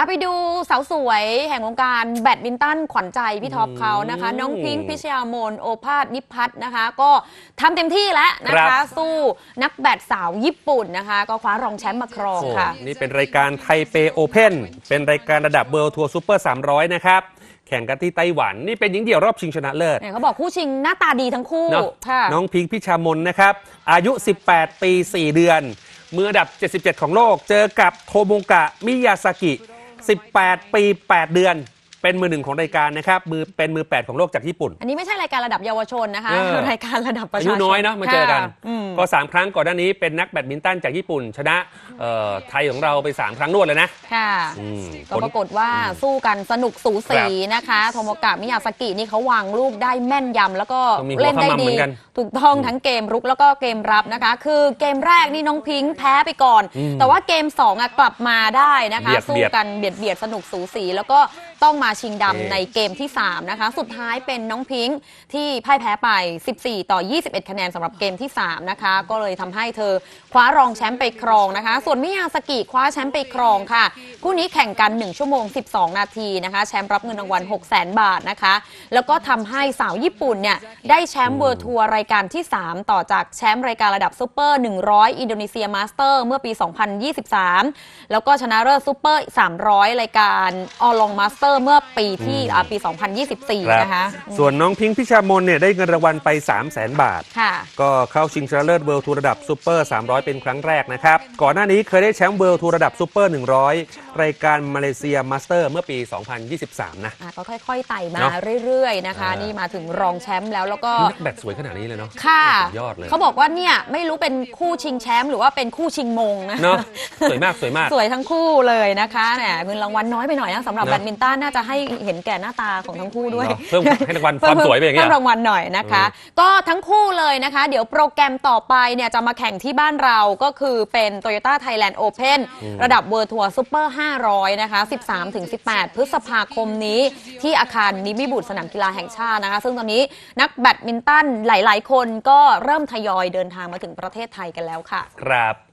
เอาไปดูสาวสวยแห่งวงการแบดมินตันขวัญใจพี่ท็อปเขานะคะ น้องพิงค์พิชยามนโอภาสนิพัฒน์นะคะ ก็ทำเต็มที่แล้วนะครัคะ บ สู้นักแบดสาวญี่ปุ่นนะคะ ก็คว้ารองแชมป์มาครองโอ้ค่ะ นี่เป็นรายการไทเปโอเพนเป็นรายการระดับเบิร์ทัวร์ซูเปอร์ 300 นะครับ แข่งกันที่ไต้หวัน นี่เป็นหญิงเดี่ยวรอบชิงชนะเลิศเนี่ยเขาบอกคู่ชิงหน้าตาดีทั้งคู่เนาะค่ะน้องพิงค์พิชามนนะครับ อายุ 18 ปี 4 เดือน มืออันดับ 77 ของโลก เจอกับโทโมกะมิยาสกิ 18 ปี 8 เดือน เป็นมือหนึ่งของรายการนะครับ มือเป็นมือ 8 ของโลกจากญี่ปุ่น อันนี้ไม่ใช่รายการระดับเยาวชนนะคะ เออ รายการระดับประอาชาชยุนน้อยเนาะมาเจอกันค่ะอืมก็ 3 ครั้งก่อนหน้านี้เป็นนักแบดมินตันจากญี่ปุ่น ชนะเอ่อไทยของเราไป 3 ครั้งรวดเลยนะค่ะ อืมก็ปรากฏว่าสู้กันสนุกสูสีนะคะ โทโมกะมิยาสกินี่เขาวางลูกได้แม่นยำแล้วก็ต้องมีหัวเล่นได้ขมำเหดีมือนกันถูกต้องทั้งเกมรุกแล้วก็เกมรับนะคะ คือเกมแรกนี่น้องพิงค์แพ้ไปก่อน อืมแต่ว่าเกม2อะกลับมาได้นะคะ เบียดสู้เบียด กันเบียดเบียดสนุกสูสี แล้วก็ ต้องมาชิงดำเอ๊ะในเกมที่ 3 นะคะ สุดท้ายเป็นน้องพิงค์ที่พ่ายแพ้ไป 14 ต่อ 21 คะแนนสำหรับเกมที่ 3 นะคะ ก็เลยทำให้เธอคว้ารองแชมป์ไปครองนะคะ ส่วนมิยาสกิคว้าแชมป์ไปครองค่ะ คู่นี้แข่งกัน 1 ชั่วโมง 12 นาทีนะคะ แชมป์รับเงินรางวัล 6 0 0 0 0 0 บาทนะคะ แล้วก็ทำให้สาวญี่ปุ่นเนี่ยได้แชมป์เวิร์ทัวร์รายการที่ 3 ต่อจากแชมป์รายการระดับซูเปอร์ 100 อินโดนีเซียมาสเตอร์เมื่อปี 2023 แล้วก็ชนะเลิศซูเปอร์ 300 รายการออลองมาสเตอร์เมื่อปีที่อ่าปี 2024 นะคะส่วนน้องพิงค์พิชามนเนี่ยได้เงินรางวัลไป 3 0 0 0 0 0บาท ค่ะ ก็เข้าชิงชนะเลิศเวิลด์ทัวร์ระดับซูเปอร์ 300 เป็นครั้งแรกนะครับ ก่อนหน้านี้เคยได้แชมป์เวิลด์ทัวร์ระดับซูเปอร์ 100 รายการมาเลเซียมาสเตอร์เมื่อปี 2023 นะ อะก็ค่อยๆไต่มาเนอะเรื่อยๆนะคะเออนี่มาถึงรองแชมป์แล้วแล้วก็นี่นักแบดสวยขนาดนี้เลยเนาะค่ะ สุดยอดเลยเขาบอกว่าเนี่ยไม่รู้เป็นคู่ชิงแชมป์หรือว่าเป็นคู่ชิงมงนะ เนาะสวยมากสวยมาก สวยทั้งคู่เลยนะคะเนี่ยเงินรางวัลน้อยไปหน่อยนะสำหรับเนอะ แบดมินตันน่าจะให้เห็นแก่หน้าตาของทั้งคู่ด้วยเนอะเพิ่มให้รางวัลความสวยไปอย่างเงี้ยเพิ่มรางวัลหน่อยนะคะ ก็ทั้งคู่เลยนะคะ เดี๋ยวโปรแกรมต่อไปเนี่ยจะมาแข่งที่บ้านเราก็คือเป็น Toyota Thailand Open ระดับเวอร์ทัวร์ซูเปอร์500 นะคะ 13-18 พฤษภาคมนี้ที่อาคารนิมิบุตรสนามกีฬาแห่งชาตินะคะ ซึ่งตอนนี้นักแบดมินตันหลาย ๆ คนก็เริ่มทยอยเดินทางมาถึงประเทศไทยกันแล้วค่ะ ครับ